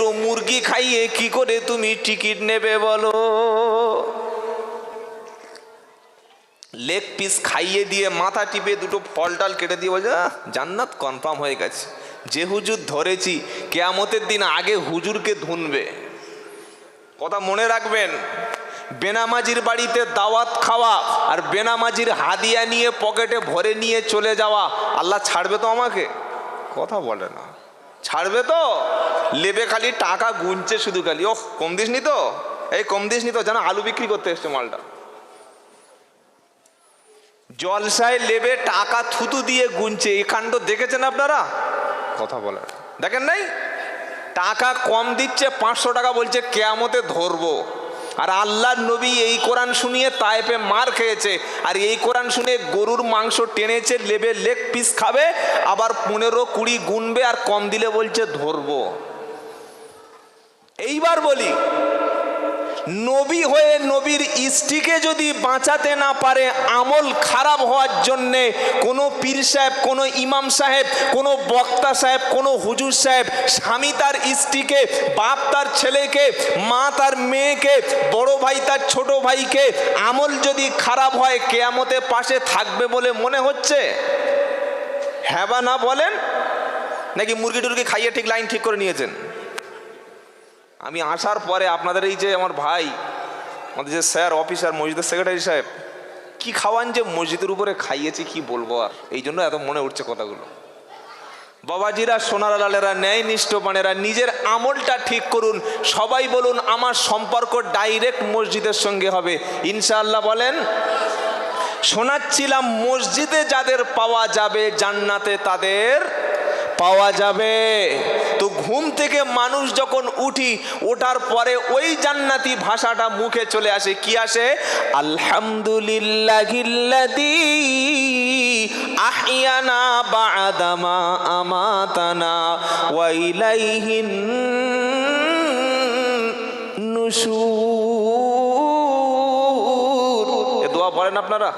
তো মুরগি খাইয়ে কি করে তুমি টিকিট নেবে বলো? লেগ পিস খাইয়ে দিয়ে মাথা টিপে দুটো ফল টাল কেটে দিয়ে বলছে জান্নাত কনফার্ম হয়ে গেছে। যে হুজুর ধরেছি, কেয়ামতের দিন আগে হুজুরকে ধুনবে। কথা মনে রাখবেন, বেনামাজির বাড়িতে দাওয়াত খাওয়া আর বেনামাজির হাদিয়া নিয়ে পকেটে ভরে নিয়ে চলে যাওয়া, আল্লাহ ছাড়বে তো আমাকে? কথা বলে না। ছাড়বে তো? লেবে খালি টাকা গুনছে শুধু খালি। ও কম দিস নি তো? এই কম দিস নি তো, যেন আলু বিক্রি করতে এসছে মালটা। জলসায় লেবে টাকা থুতু দিয়ে গুনছে। এই কাণ্ড দেখেছেন আপনারা? কথা বলার। দেখেন নাই? টাকা কম দিচ্ছে, পাঁচশো টাকা বলছে, কেয়ামতে ধরবো। আর আল্লাহর নবী এই কোরআন শুনিয়ে তায়েপে মার খেয়েছে। আর এই কোরআন শুনে গরুর মাংস টেনেছে, লেবে লেগ পিস খাবে, আবার পনেরো কুড়ি গুনবে আর কম দিলে বলছে ধরবো। এইবার বলি নবী হয়ে নবীর স্ত্রীকে যদি বাঁচাতে না পারে, আমল খারাপ হওয়ার জন্যে কোনো পীর সাহেব, কোনো ইমাম সাহেব, কোনো বক্তা সাহেব, কোনো হুজুর সাহেব স্বামী তার স্ত্রীকে, বাপ তার ছেলেকে, মা তার মেয়েকে, বড় ভাই তার ছোট ভাইকে আমল যদি খারাপ হয় কেয়ামতে পাশে থাকবে বলে মনে হচ্ছে? হ্যাঁ বা না বলেন? নাকি মুরগি টুরগি খাইয়ে ঠিক লাইন ঠিক করে নিয়েছেন? আমি আসার পরে আপনাদের এই যে আমার ভাই, আমাদের যে স্যার, অফিসার, মসজিদের সেক্রেটারি সাহেব, কি খাওয়ান যে মসজিদের উপরে খাইয়েছি, কি বলব আর? এই জন্য এত মনে উঠছে কথাগুলো। বাবাজিরা সোনার লালেরা ন্যায় নিষ্ঠবানেরা নিজের আমলটা ঠিক করুন। সবাই বলুন, আমার সম্পর্ক ডাইরেক্ট মসজিদের সঙ্গে হবে। ইনশাআল্লাহ বলেন, শোনাচ্ছিলাম, মসজিদে যাদের পাওয়া যাবে, জান্নাতে তাদের পাওয়া যাবে। তো ঘুম থেকে মানুষ যখন উঠি, ওঠার পরে ওই জান্নাতি ভাষাটা মুখে চলে আসে। কি আসে? আলহামদুলিল্লাহিল্লাযী আহিয়ানা বাদামা আমাতানা ওয়া ইলাইহিন নুশুর। এ দোয়া বলেন আপনারা?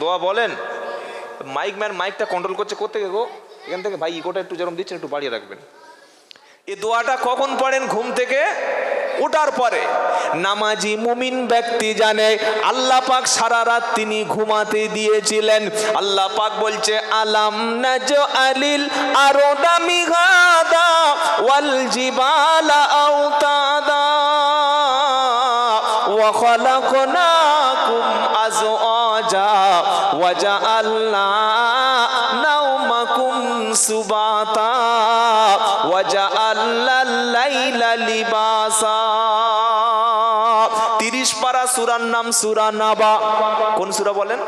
দোয়া বলেন। মাইক ম্যান মাইকটা কন্ট্রোল করছে কোথেকে গো? এখান থেকে ভাই ইকোটা একটু যেরকম দিচ্ছেন একটু বাড়িয়ে রাখবেন এ দোয়াটা কখন পড়েন ঘুম থেকে ওঠার পরে নামাজি মুমিন ব্যক্তি জানে আল্লাহ পাক সারা রাত তিনি ঘুমাতে দিয়েছিলেন আল্লাহ পাক বলছে আলাম নাজ আলিল আরো দামি গাদা ওয়াল জিবালা আওতাদা وخلقناكم أزواجا وجعلنا সুবাতা ওয়াজা আল্লাহ লাইলা লিবাসা। তিরিশ নাম সুরা নাবা। কোন সুরা বলেন?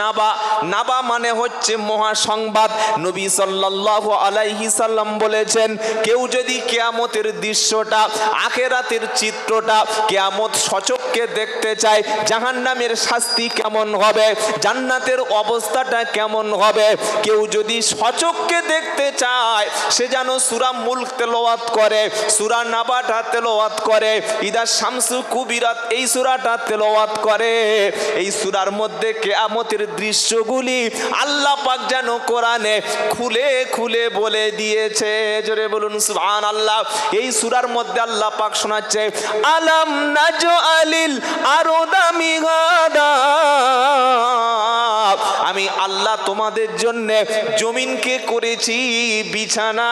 নাবা নাবা মানে হচ্ছে মহাসংবাদ। নবী সাল্লাল্লাহু আলাইহি সাল্লাম বলেছেন, কেউ যদি কেয়ামতের দৃশ্যটা, আখেরাতের চিত্রটা কেয়ামত সচককে দেখতে চায়, জাহান্নামের শাস্তি কেমন হবে, জান্নাতের অবস্থাটা কেমন হবে, কেউ যদি সচককে দেখতে চায়, সে যেন সুরা মুল্ক তেলাওয়াত করে, সুরা নাবাটা তেলাওয়াত করে, ইদা শামসু কুবিরাত, এই সুরাটা তেলাওয়াত করে, এই সুরার মধ্যে কেয়ামতের দৃশ্যগুলি আল্লাহ পাক যেন কোরআনে খুলে খুলে বলে দিয়েছে। জোরে বলুন সুবহান আল্লাহ এই সুরার মধ্যে আল্লাহ পাক শোনাচ্ছে, আলাম নাজু আলিল আরও দামি গাদা আমি আল্লাহ তোমাদের জন্য জমিনকে করেছি বিছানা।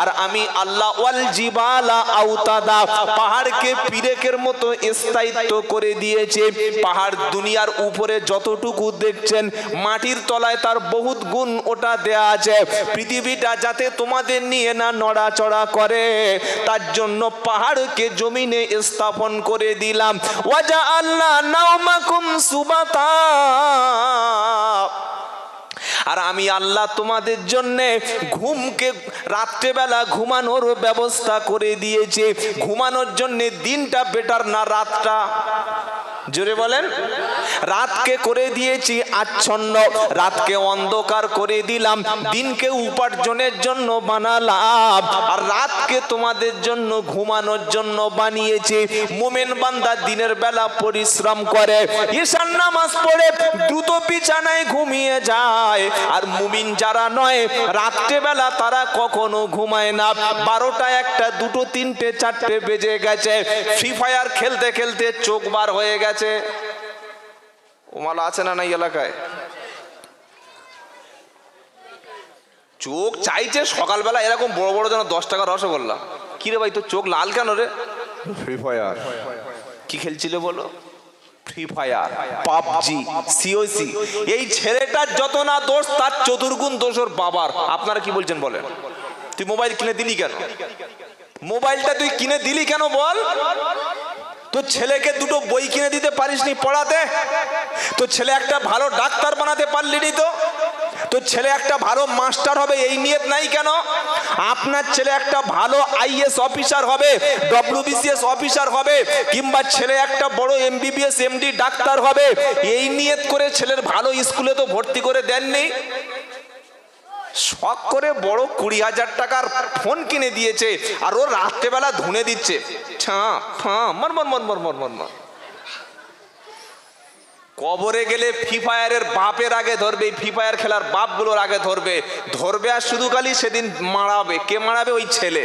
আর আমি আল্লাহ ওয়াল জিবালা আউতাদা, পাহাড়কে পিরেকের মতো স্থায়িত্ব করে দিয়েছে। পাহাড় দুনিয়ার উপরে যতটুকু দেখছেন, মাটির তলায় তার বহুত গুণ ওটা দেয়া আছে। পৃথিবীটা যাতে তোমাদের নিয়ে না নড়াচড়া করে, তার জন্য পাহাড়কে জমিনে স্থাপন করে দিলাম। ওয়াজা আল্লাহ নাওমাকুম সুবাতা। আর আমি আল্লাহ তোমাদের জন্যে ঘুমকে রাত্রেবেলা ঘুমানোর ব্যবস্থা করে দিয়েছে। ঘুমানোর জন্যে দিনটা বেটার না রাতটা? জোরে বলেন। রাতকে করে দিয়েছি আচ্ছন্ন, রাতকে অন্ধকার করে দিলাম, দিনকে উপার্জনের জন্য বানালাম, আর রাতকে তোমাদের জন্য ঘুমানোর জন্য বানিয়েছি। মোমেন বান্দা দিনের বেলা পরিশ্রম করে ঈশান নামাজ পড়ে দ্রুত বিছানায় ঘুমিয়ে যায়, আর মুমিন যারা নয়, রাত্রেবেলা তারা কখনো ঘুমায় না। বারোটা একটা, দুটো, তিনটে, চারটে বেজে গেছে। ফ্রি ফায়ার খেলতে খেলতে চোখ বার হয়ে গেছে। ওমালা আছে না নাই এলাকায়? চোখ চাইছে সকালবেলা এরকম বড় বড় যেন দশ টাকা রসগোল্লা। কি রে ভাই তোর চোখ লাল কেন রে? ফ্রি ফায়ার কি খেলছিলে বলো? ফ্রি ফায়ার পাবজি সিওসি এই ছেলেটার যত না দোষ তার চতুর্গুণ দোষ ওর বাবার। আপনারা কি বলছেন বলেন? তুই মোবাইল কিনে দিলি কেন? মোবাইলটা তুই কিনে দিলি কেন বল? তোর ছেলেকে দুটো বই কিনে দিতে পারিসনি পড়াতে? তোর ছেলে একটা ভালো ডাক্তার বানাতে পারলি নি তো? তোর ছেলে একটা ভালো মাস্টার হবে, এই নিয়ত নাই কেন? আপনার ছেলে একটা ভালো আইএস অফিসার হবে, ডব্লিউবিসিএস অফিসার হবে, কিংবা ছেলে একটা বড় এমবিবিএস, এমডি ডাক্তার হবে। এই নিয়ত করে ছেলের ভালো স্কুলে তো ভর্তি করে দেননি। শখ করে বড় কুড়ি হাজার টাকার ফোন কিনে দিয়েছে আর ও রাত্রেবেলা ধুনে দিচ্ছে। মন মন মন মন মন মন কবরে গেলে ফ্রি ফায়ারের বাপের আগে ধরবে, এই ফ্রি ফায়ার খেলার বাপগুলোর আগে ধরবে। ধরবে আর শুধু খালি সেদিন মারাবে। কে মারাবে? ওই ছেলে।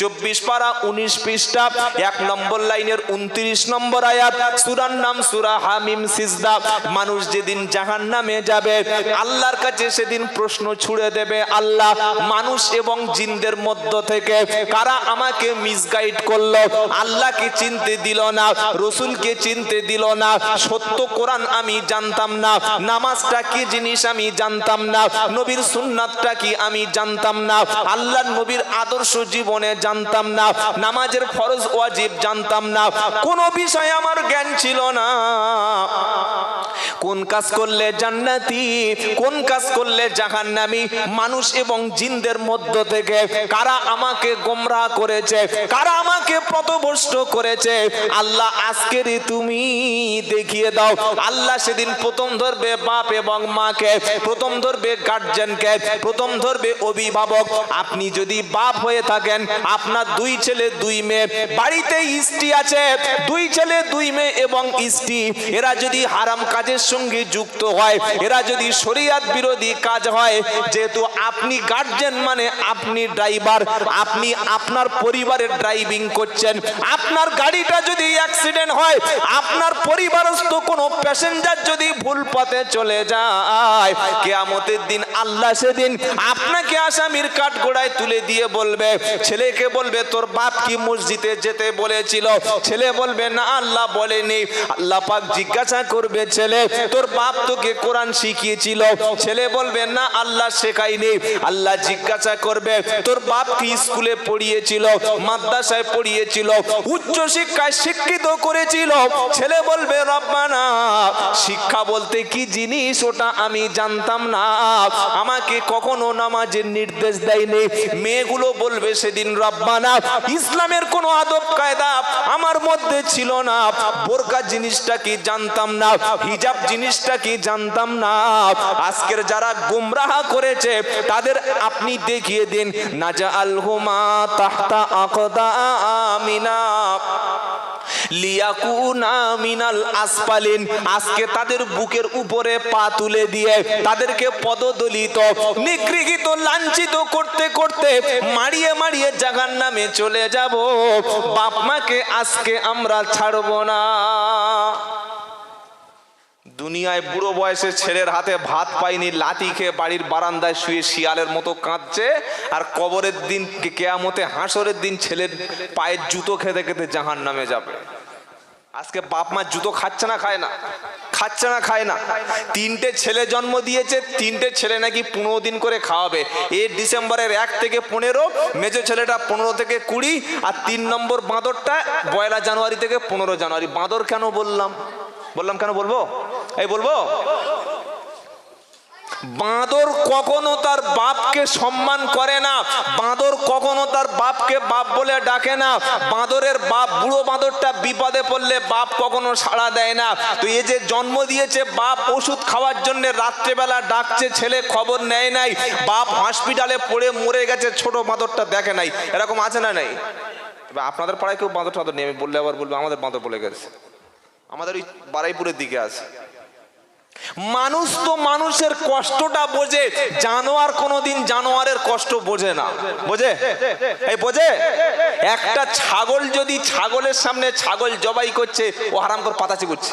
চব্বিশ পারা, উনিশ পৃষ্ঠা, এক নম্বর লাইনের উনত্রিশ নম্বর আয়াত। সুরার নাম সুরা হামিম সিজদা। মানুষ যেদিন জাহান নামে যাবে, আল্লাহর কাছে সেদিন প্রশ্ন ছুড়ে দেবে, আল্লাহ মানুষ এবং জিনদের মধ্য থেকে কারা আমাকে মিসগাইড করল? আল্লাহকে চিনতে দিল না? রসুলকে চিনতে দিল না? সত্য কোরআন আমি জানতাম না। নামাজটা কি জিনিস আমি জানতাম না? নবীর সুন্নাতটা কি আমি জানতাম না? আল্লাহ নবীর আদর্শ জীবনে জানতাম না নামাজের ফরজ ওয়াজিব জানতাম না কোনো বিষয়ে আমার জ্ঞান ছিল না। কোন কাজ করলে জান্নাতি, কোন কাজ করলে জাহান্নামি? মানুষ এবং জিনদের মধ্য থেকে কারা আমাকে গোমরাহ করেছে? কারা আমাকে পথভ্রষ্ট করেছে? আল্লাহ আজকেরই তুমি দেখিয়ে দাও। আল্লাহ সেদিন প্রথম ধরবে বাপ এবং মাকে, প্রথম ধরবে গার্জেনকে প্রথম ধরবে অভিভাবক। আপনি যদি বাপ হয়ে থাকেন, আপনার দুই ছেলে, দুই মেয়ে, বাড়িতে স্ত্রী আছে, দুই ছেলে, দুই মেয়ে এবং স্ত্রী, এরা যদি হারাম কাজের সঙ্গে যুক্ত হয়। এরা যদি শরিয়াত বিরোধী কাজ হয়, যেহেতু আপনি গার্জেন মানে আপনি ড্রাইভার আপনি আপনার পরিবারের ড্রাইভিং করছেন। আপনার গাড়িটা যদি অ্যাক্সিডেন্ট হয়, আপনার পরিবারস্থ কোনো প্যাসেঞ্জার যদি ভুল পথে চলে যায়, কেয়ামতের দিন আল্লাহ সেদিন আপনাকে আসামির কাঠগোড়ায় তুলে দিয়ে বলবে, ছেলেকে বলবে, তোর বাপ কি মসজিদে যেতে বলেছিল? ছেলে বলবে, না, আল্লাহ বলেনি। আল্লাহ পাক জিজ্ঞাসা করবে, ছেলে তোর বাপ তোকে কোরআন শিখিয়েছিল। ছেলে বলবে, না, আল্লাহ শেখায়নি। আল্লাহ জিজ্ঞাসা করবে, তোর বাপ কি স্কুলে পড়িয়েছিল? মাদ্রাসায় পড়িয়েছিল, উচ্চ শিক্ষায় শিক্ষিত করেছিল। ছেলে বলবে, রব্বানা, শিক্ষা বলতে কি জিনিস ওটা আমি জানতাম না। আমাকে কখনো নামাজের নির্দেশ দেয়নি। মেয়েগুলো বলবে সেদিন, রব্বানা, ইসলামের কোনো আদব কায়দা আমার মধ্যে ছিল না। বোরকা জিনিসটা কি জানতাম না? হিজাব জিনিসটা কি জানতাম না? আজকের যারা গুমরাহ করেছে, তাদের আপনি দেখিয়ে দিন নাজা আল হুমা তাহতা আকদা আমিনা মিনাল আসফালিন। আজকে তাদের বুকের উপরে পা তুলে দিয়ে তাদেরকে পদদলিত, নিগৃহীত, লাঞ্ছিত করতে করতে মারিয়ে মারিয়ে জাগার নামে চলে যাব। বাপ মাকে আজকে আমরা ছাড়বো না। দুনিয়ায় বুড়ো বয়সে ছেলের হাতে ভাত পাইনি লাথি খেয়ে বাড়ির বারান্দায় শুয়ে শিয়ালের মতো কাঁদছে। আর কবরের দিন কেয়ামতে হাঁসরের দিন ছেলের পায়ের জুতো খেতে খেতে জাহান নামে যাবে। আজকে বাপ মা জুতো খাচ্ছে না, খায় না? খাচ্ছে না, খায় না? তিনটে ছেলে জন্ম দিয়েছে, তিনটে ছেলে নাকি পনেরো দিন করে খাওয়াবে। এ ডিসেম্বরের এক থেকে পনেরো, মেজো ছেলেটা পনেরো থেকে কুড়ি, আর তিন নম্বর বাঁদরটা পয়লা জানুয়ারি থেকে পনেরো জানুয়ারি। বাঁদর কেন বললাম? বললাম কেন বলব? এই বলব? বাঁদর কখনো তার বাপকে সম্মান করে না। বাঁদর কখনো তার বাপকে বাপ বলে ডাকে না। বাঁদরের বাপ, বুড়ো বাঁদরটা বিপদে পড়লে বাপ কখনো সাড়া দেয় না। তো এই যে জন্ম দিয়েছে, বাপ ওষুধ খাওয়ার জন্য রাত্রেবেলা ডাকছে, ছেলে খবর নেয় নাই। বাপ হসপিটালে পড়ে মরে গেছে, ছোট বাঁদরটা দেখে নাই। এরকম আছে না নাই? এবার আপনাদের পাড়ায় কেউ বাঁদর টাদর নেই, আমি বললে আবার বলব, আমাদের বাঁদর বলে গেছে। আমাদের ওই বারাইপুরের দিকে আছে। মানুষ তো মানুষের কষ্টটা বোঝে, জানোয়ার কোনোদিন জানোয়ারের কষ্ট বোঝে না। বোঝে? এই বোঝে? একটা ছাগল যদি ছাগলের সামনে ছাগল জবাই করছে, ও হারাম করে পাতাচি করছে।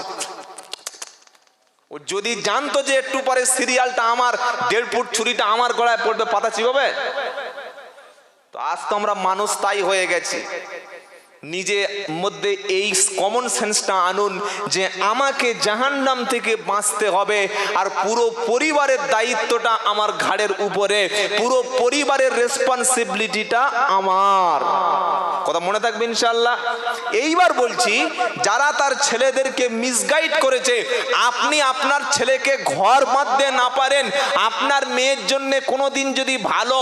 ও যদি জানতো যে একটু পরে সিরিয়ালটা আমার, দেড় ফুট ছুরিটা আমার গলায় পড়বে পাতা চিবাবে তো আজ তো আমরা মানুষ তাই হয়ে গেছি। নিজে মধ্যে এই কমন সেন্সটা আনুন যে আমাকে জাহান্নাম থেকে বাঁচতে হবে আর পুরো পরিবারের দায়িত্বটা আমার ঘাড়ের উপরে, পুরো পরিবারের রেসপন্সিবিলিটিটা আমার। কথা মনে থাকবে ইনশাল্লাহ এইবার বলছি, যারা তার ছেলেদেরকে মিসগাইড করেছে, আপনি আপনার ছেলেকে ঘর বাঁধতে না পারেন, আপনার মেয়ের জন্য কোনোদিন যদি ভালো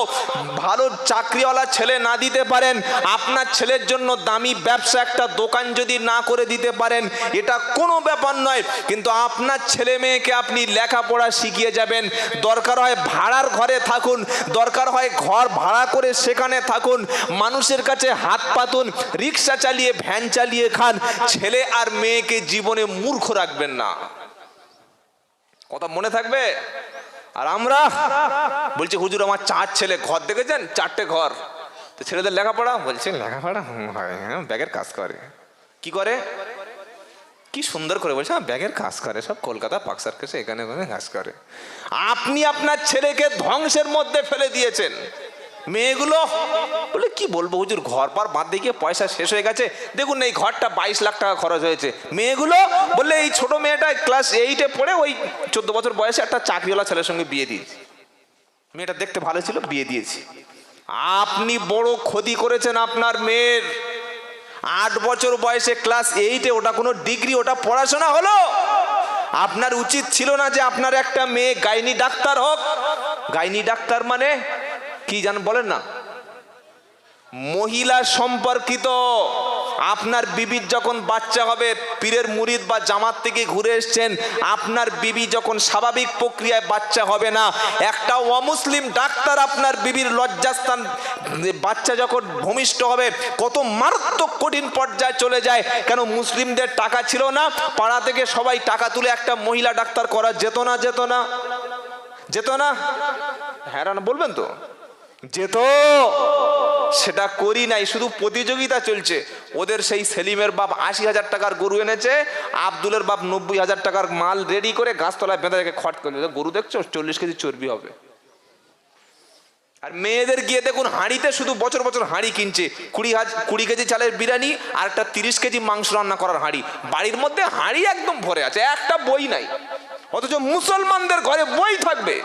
ভালো চাকরিওয়ালা ছেলে না দিতে পারেন, আপনার ছেলের জন্য দামি ব্যবসা একটা দোকান যদি না করে দিতে পারেন, এটা কোনো ব্যাপার নয়। কিন্তু আপনার ছেলে মেয়েকে আপনি লেখাপড়া শিখিয়ে যাবেন। দরকার হয় ভাড়ার ঘরে থাকুন, দরকার হয় ঘর ভাড়া করে সেখানে থাকুন। মানুষের কাছে হাত পাতুন, রিক্সা চালিয়ে, ভ্যান চালিয়ে খান। ছেলে আর মেয়েকে জীবনে মূর্খ রাখবেন না। কথা মনে থাকবে? আর আমরা বলছি, হুজুর, আমার চার ছেলে, ঘর দেখেছেন? চারটে ঘর। তো ছেলেদের লেখাপড়া? বলছে লেখাপড়া হয় হ্যাঁ ব্যাগের কাজ করে। কি করে? কি সুন্দর করে বলছে হ্যাঁ, ব্যাগের কাজ করে সব কলকাতা পাক সার্কাসে এখানে ওখানে কাজ করে। আপনি আপনার ছেলেকে ধ্বংসের মধ্যে ফেলে দিয়েছেন। মেয়েগুলো বলে কি বলব হুজুর ঘর পার দিয়ে গিয়ে পয়সা শেষ হয়ে গেছে। দেখুন এই ঘরটা বাইশ লাখ টাকা খরচ হয়েছে। মেয়েগুলো বললে এই ছোট মেয়েটা ক্লাস এইটে পড়ে ওই চোদ্দ বছর বয়সে একটা চাকরিওয়ালা ছেলের সঙ্গে বিয়ে দিয়েছি। মেয়েটা দেখতে ভালো ছিল বিয়ে দিয়েছি। আপনি বড় ক্ষতি করেছেন আপনার মেয়ের। আট বছর বয়সে ক্লাস এইটে ওটা কোনো ডিগ্রি, ওটা পড়াশোনা হলো? আপনার উচিত ছিল না যে আপনার একটা মেয়ে গাইনি ডাক্তার হোক। গাইনি ডাক্তার মানে কি জান বলেন না? মহিলা সম্পর্কিত। আপনার বিবির যখন বাচ্চা হবে, পীরের মুরিদ বা জামাত থেকে ঘুরে এসছেন, আপনার বিবি যখন স্বাভাবিক প্রক্রিয়ায় বাচ্চা হবে না, একটা অমুসলিম ডাক্তার আপনার বিবির লজ্জাস্থান, বাচ্চা যখন ভূমিষ্ঠ হবে, কত মারাত্মক কঠিন পর্যায়ে চলে যায়। কেন মুসলিমদের টাকা ছিল না? পাড়া থেকে সবাই টাকা তুলে একটা মহিলা ডাক্তার করা যেত না যেত না যেত না? হ্যাঁ বলবেন তো? যেত সেটা করি নাই, শুধু প্রতিযোগিতা চলছে। ওদের সেই সেলিমের বাপ আশি হাজার টাকার গরু এনেছে, আব্দুলের বাপ নব্বই হাজার টাকার মাল রেডি করে গাছতলায় বেঁধে রেখে খট করে গরু দেখছ? চল্লিশ কেজি চর্বি হবে। আর মেয়েদের গিয়ে দেখুন, হাঁড়িতে শুধু বছর বছর হাঁড়ি কিনছে। কুড়ি হাজার কুড়ি কেজি চালের বিরিয়ানি আর একটা তিরিশ কেজি মাংস রান্না করার হাঁড়ি। বাড়ির মধ্যে হাঁড়ি একদম ভরে আছে, একটা বই নাই। অথচ মুসলমানদের ঘরে বই থাকবে।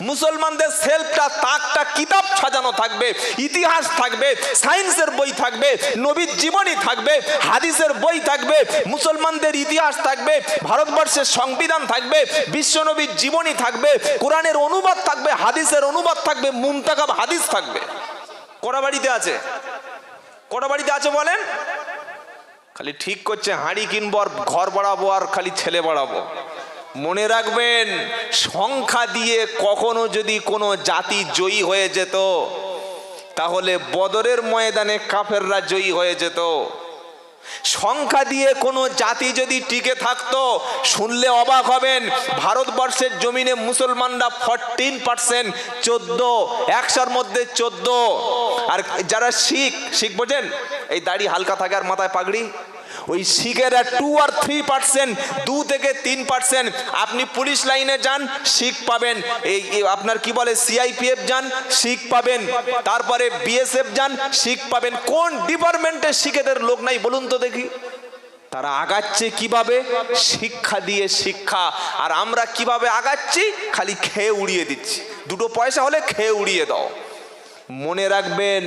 মুসলমানদের সেলফটা তাকটা, কিতাব সাজানো থাকবে, ইতিহাস থাকবে সায়েন্সের বই থাকবে, নবীর জীবনী থাকবে, হাদিসের বই থাকবে, মুসলমানদের ইতিহাস থাকবে, ভারতবর্ষের সংবিধান থাকবে, বিশ্বনবীর জীবনী থাকবে, কোরআনের অনুবাদ থাকবে, হাদিসের অনুবাদ থাকবে মুমতাকাব হাদিস থাকবে। কটা বাড়িতে আছে? কটা বাড়িতে আছে বলেন? খালি ঠিক করছে, হাঁড়ি কিনবো আর ঘর বাড়াবো আর খালি ছেলে বাড়াবো। মনে রাখবেন, সংখ্যা দিয়ে কখনো যদি কোনো জাতি জয়ী হয়ে যেত, তাহলে বদরের ময়দানে কাফেররা জয়ী হয়ে যেত। সংখ্যা দিয়ে কোনো জাতি যদি টিকে থাকতো, শুনলে অবাক হবেন, ভারতবর্ষের জমিনে মুসলমানরা ফরটিন পার্সেন্ট চোদ্দ, একশোর মধ্যে চোদ্দ। আর যারা শিখ শিখ বোঝেন? এই দাড়ি হালকা থাকে আর মাথায় পাগড়ি? ওই শিখেরা টু আর থ্রি পার্সেন্ট দু থেকে তিন পার্সেন্ট আপনি পুলিশ লাইনে যান, শিখ পাবেন। এই আপনার কি বলে সিআইপিএফ যান, শিখ পাবেন। তারপরে বিএসএফ যান, শিখ পাবেন। কোন ডিপার্টমেন্টে শিখেদের লোক নাই, বলুন তো দেখি। তারা আগাচ্ছে কীভাবে? শিক্ষা দিয়ে শিক্ষা। আর আমরা কীভাবে আগাচ্ছি? খালি খেয়ে উড়িয়ে দিচ্ছি। দুটো পয়সা হলে খেয়ে উড়িয়ে দাও। মনে রাখবেন,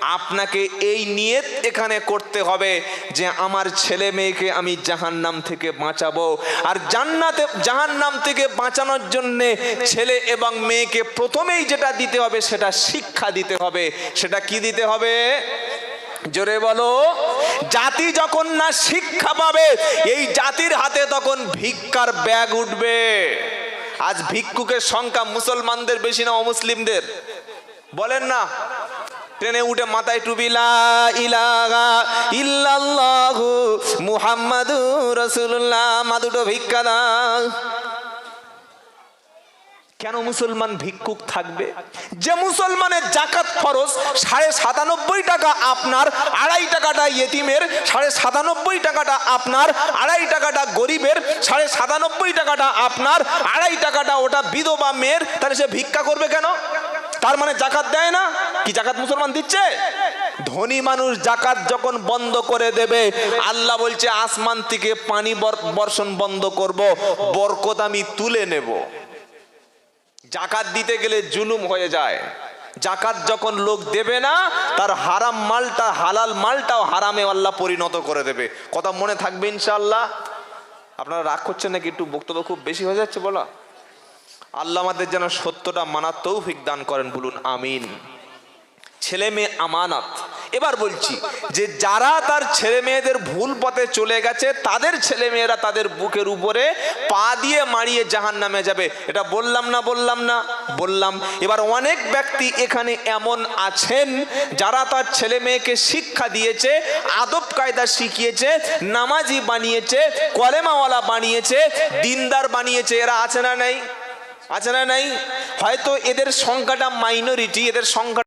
আপনাকে এই নিয়ত এখানে করতে হবে যে আমার ছেলে মেয়েকে আমি জাহান্নাম থেকে বাঁচাবো। আর জান্নাতে, জাহান্নাম থেকে বাঁচানোর জন্যে ছেলে এবং মেয়েকে প্রথমেই যেটা দিতে হবে সেটা শিক্ষা দিতে হবে। সেটা কি দিতে হবে? জোরে বলো। জাতি যখন না শিক্ষা পাবে, এই জাতির হাতে তখন ভিক্ষার ব্যাগ উঠবে। আজ ভিক্ষুকের সংখ্যা মুসলমানদের বেশি না অমুসলিমদের? বলেন না। ট্রেনে উঠে মাথায় টুপি ইল্লাল্লাহু মুহাম্মাদুর রাসূলুল্লাহ। মা দুটো ভিক্ষা দাও। কেন মুসলমান ভিক্ষুক থাকবে? যে মুসলমানের জাকাত খরচ সাড়ে সাতানব্বই টাকা আপনার, আড়াই টাকাটা ইয়েতিমের, সাড়ে সাতানব্বই টাকাটা আপনার, আড়াই টাকাটা গরিবের, সাড়ে সাতানব্বই টাকাটা আপনার, আড়াই টাকাটা ওটা বিধবা মেয়ের, তাহলে সে ভিক্ষা করবে কেন? তার মানে জাকাত দেয় না? কি জাকাত মুসলমান দিচ্ছে? ধনী মানুষ জাকাত যখন বন্ধ করে দেবে, আল্লাহ বলছে, আসমান থেকে পানি বর- বর্ষণ বন্ধ করব, বরকত আমি তুলে নেব। জাকাত দিতে গেলে জুলুম হয়ে যায়। জাকাত যখন লোক দেবে না, তার হারাম মালটা, হালাল মালটাও হারামে আল্লাহ পরিণত করে দেবে। কথা মনে থাকবে ইনশাআল্লাহ? আপনারা রাগ করছেন নাকি? একটু বক্তব্য খুব বেশি হয়ে যাচ্ছে, বলা। আল্লাহ আমাদের যেন সত্যটা মানার তৌফিক দান করেন, বলুন আমিন। ছেলে মেয়ে আমানত। এবার বলছি যে যারা তার ছেলে মেয়েদের ভুল পথে চলে গেছে, তাদের ছেলে মেয়েরা তাদের বুকের উপরে পা দিয়ে মারিয়ে জাহান নামে যাবে। এটা বললাম না বললাম না, বললাম। এবার অনেক ব্যক্তি এখানে এমন আছেন, যারা তার ছেলে মেয়েকে শিক্ষা দিয়েছে, আদব কায়দা শিখিয়েছে, নামাজি বানিয়েছে, কলেমাওয়ালা বানিয়েছে, দিনদার বানিয়েছে। এরা আছে না নেই? আছে না নাই? হয়তো এদের সংখ্যাটা মাইনরিটি এদের সংখ্যা